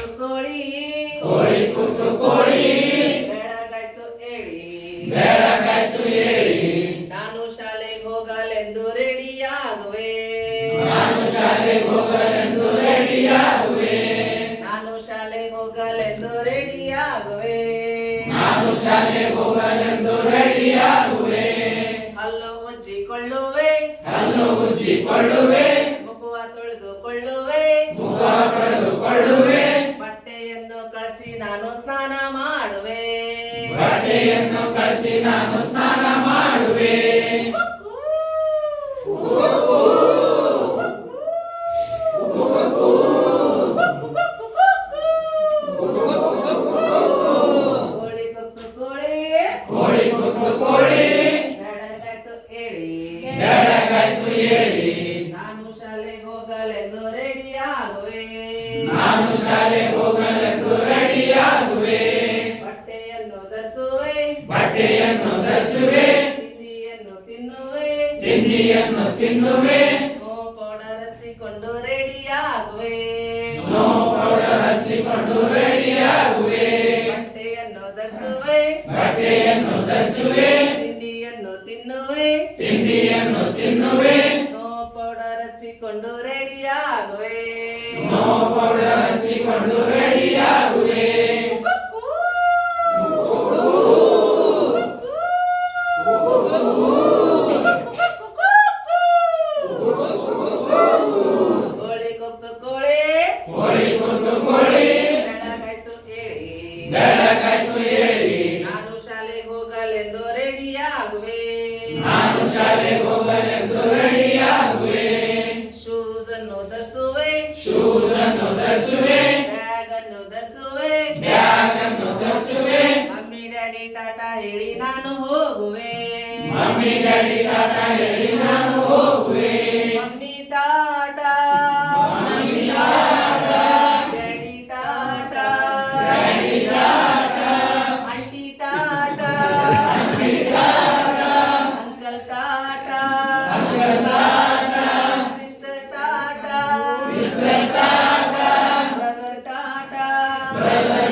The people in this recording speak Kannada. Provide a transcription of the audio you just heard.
গাইতো কড়ি। কড়ি কুতু কড়ি। বেড়া গাইতো এড়ি। বেড়া গাইতো এড়ি। নানু শালে ঘোগালেন দোরেড়ি আগবে। নানু শালে ঘোগালেন দোরেড়ি আগবে। নানু শালে ঘোগালেন দোরেড়ি আগবে। নানু শালে ঘোগালেন দোরেড়ি আগবে। ಹಲ್ಲು ಉಜ್ಜಿಕೊಳ್ಳುವೆ ಹಲ್ಲು ಉಜ್ಜಿಕೊಳ್ಳುವೆ ಮುಖ ತೊಳೆದುಕೊಳ್ಳುವೆ ಮುಖ ತೊಳೆದುಕೊಳ್ಳುವೆ ನಾನು ಸ್ನಾನ ಮಾಡುವೆ ನಾನು ಶಾಲೆ ಹೋಗಲೆಂದು ರೆಡಿಯಾಗುವೆ ಬಟ್ಟೆಯನ್ನು ಧರಿಸುವೆ ಬಟ್ಟೆಯನ್ನು ಧರಿಸುವೆ. ತಿಂಡಿಯನ್ನು ತಿನ್ನುವೆ. ತಿಂಡಿಯನ್ನು ತಿನ್ನುವೆ. ನೋ ಪೌಡರ್ ಹಚ್ಚಿಕೊಂಡು ರೆಡಿಯಾಗುವೆ. ಸ್ನೋ ಪೌಡರ್ ಹಚ್ಚಿಕೊಂಡು ರೆಡಿಯಾಗುವೆ. ಬಟ್ಟೆಯನ್ನು ಧರಿಸುವೆ. ಬಟ್ಟೆಯನ್ನು ಧರಿಸುವೆ. ತಿಂಡಿಯನ್ನು ತಿನ್ನುವೆ. ತಿಂಡಿಯನ್ನು ತಿನ್ನುವೆ. ನೋ ಪೌಡರ್ ಹಚ್ಚಿಕೊಂಡು ರೆಡಿಯಾಗುವೆ. ಸ್ನೋ ಪೌಡರ್ ಹಚ್ಚಿಕೊಂಡು ರೆಡಿಯಾಗುವೆ. ಹೋಗಲೆಂದು ರೆಡಿಯಾಗುವೆ. ನಾನು ಶಾಲೆ ಹೋಗಲೆಂದು ರೆಡಿಯಾಗುವೆ. ಶೂಸ್ ಅನ್ನು ಧರಿಸುವೆ. ಶೂಸ್ ಅನ್ನು ಧರಿಸುವೆ. ಬ್ಯಾಗ್ ಅನ್ನು ಧರಿಸುವೆ. ಬ್ಯಾಗ್ ಅನ್ನು ಧರಿಸುವೆ. ಮಮ್ಮಿ ಡ್ಯಾಡಿ ಟಾಟಾ ಹೇಳಿ ನಾನು ಹೋಗುವೆ. ಮಮ್ಮಿ ಡ್ಯಾಡಿ ಟಾಟಾ ಹೇಳಿ ನಾನು ಹೋಗುವೆ. Amen.